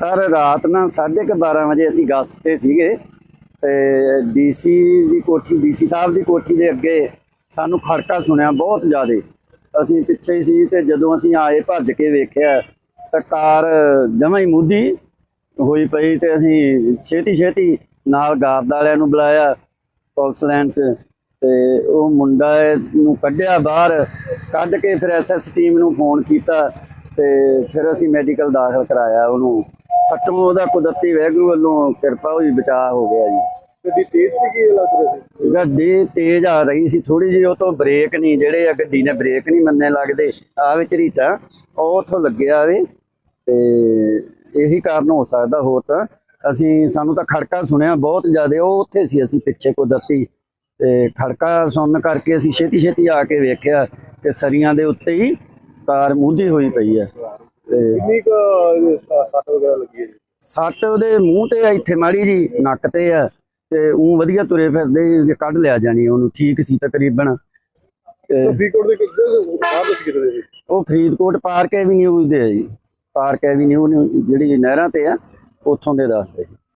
Sir ਰਾਤ ਨਾ 12:30 ਵਜੇ ਅਸੀਂ ਗਸਤ ਤੇ ਸੀਗੇ ਤੇ ਡੀਸੀ ਦੀ ਕੋਠੀ, ਡੀਸੀ ਸਾਹਿਬ ਦੀ ਕੋਠੀ ਦੇ ਅੱਗੇ ਸਾਨੂੰ ਖੜਕਾ ਸੁਣਿਆ ਬਹੁਤ ਜ਼ਿਆਦੇ। ਅਸੀਂ ਪਿੱਛੇ ਹੀ ਸੀ ਤੇ ਜਦੋਂ ਅਸੀਂ ਆਏ ਭੱਜ ਕੇ ਵੇਖਿਆ ਤਾਂ ਕਾਰ ਜਮਾਂ ਹੀ ਮੁੱਦੀ ਹੋਈ ਪਈ ਤੇ ਅਸੀਂ ਛੇਤੀ ਛੇਤੀ ਨਾਲ ਗਾਰਡ ਵਾਲਿਆਂ ਨੂੰ ਬੁਲਾਇਆ ਪੁਲਿਸ ਲਾਈਨ 'ਚ ਤੇ ਉਹ ਮੁੰਡਾ ਨੂੰ ਕੱਢਿਆ ਬਾਹਰ, ਕੱਢ ਕੇ ਫਿਰ ਐਸਐਸ ਟੀਮ ਨੂੰ ਫੋਨ ਕੀਤਾ ਤੇ ਫਿਰ ਅਸੀਂ ਮੈਡੀਕਲ ਦਾਖਲ ਕਰਾਇਆ ਉਹਨੂੰ। ਸੱਟੋਂ ਉਹਦਾ ਕੁਦਰਤੀ ਵੈਗਰੂ ਵੱਲੋਂ ਕਿਰਪਾ ਹੋਈ ਬਚਾਅ ਹੋ ਗਿਆ ਜੀ। ਗੱਡੀ ਤੇਜ਼ ਸੀਗੀ ਲੱਗ ਰਿਹਾ ਸੀ? ਗੱਡੀ ਤੇਜ਼ ਆ ਰਹੀ ਸੀ ਥੋੜੀ ਜਿਹੀ ਉਹ ਤੋਂ ਬ੍ਰੇਕ ਨਹੀਂ ਜਿਹੜੇ ਆ ਗੱਡੀ ਨੇ ਬ੍ਰੇਕ ਨਹੀਂ ਮੰਨੇ ਲੱਗਦੇ ਆ ਵਿੱਚ ਰੀਟਾ ਉਹ ਉਥੋਂ ਲੱਗਿਆ ਵੇ। ਤੇ ਇਹੀ ਕਾਰਨ ਹੋ ਸਕਦਾ ਹੋ ਤਾਂ। ਅਸੀਂ ਸਾਨੂੰ ਤਾਂ ਖੜਕਾ ਸੁਣਿਆ ਬਹੁਤ ਜ਼ਿਆਦਾ ਉਹ ਉੱਥੇ ਸੀ ਅਸੀਂ ਪਿੱਛੇ ਕੁਦਰਤੀ। ਤੇ ਖੜਕਾ ਸੁਣਨ ਕਰਕੇ ਅਸੀਂ ਛੇਤੀ ਛੇਤੀ ਆ ਕੇ ਵੇਖਿਆ ਕਿ ਸਰੀਆਂ ਦੇ ਉੱਤੇ ਹੀ ਕਾਰ ਮੂੰਦੀ ਹੋਈ ਪਈ ਹੈ ਤੇ ਕਿੰਨੀ ਕੁ ਸੱਟ ਵਗੈਰਾ ਲੱਗੀ ਹੈ ਜੀ? ਸੱਟ ਉਹਦੇ ਮੂੰਹ ਤੇ ਆ ਇੱਥੇ ਮਾੜੀ ਜੀ ਨੱਕ ਤੇ ਆ ਤੇ ਉਹ ਵਧੀਆ ਤੁਰੇ ਫਿਰਦੇ ਕੱਢ ਲਿਆ ਜਾਣੀ ਉਹਨੂੰ ਠੀਕ ਸੀ ਤਕਰੀਬਨ। ਤੇ ਫਰੀਦਕੋਟ ਦੇ ਕਿੱਥੇ ਬਾਹਰ ਦੱਸ ਕਿਤੇ ਦੇ ਜੀ। ਉਹ ਫਰੀਦਕੋਟ ਪਾਰਕ ਐਵੀਨਿਊ ਦੇ ਆ ਜੀ। ਪਾਰਕ ਐਵੀਨਿਊ ਜਿਹੜੀ ਨਹਿਰਾਂ ਤੇ ਆ ਉੱਥੋਂ ਦੇ ਦੱਸਦੇ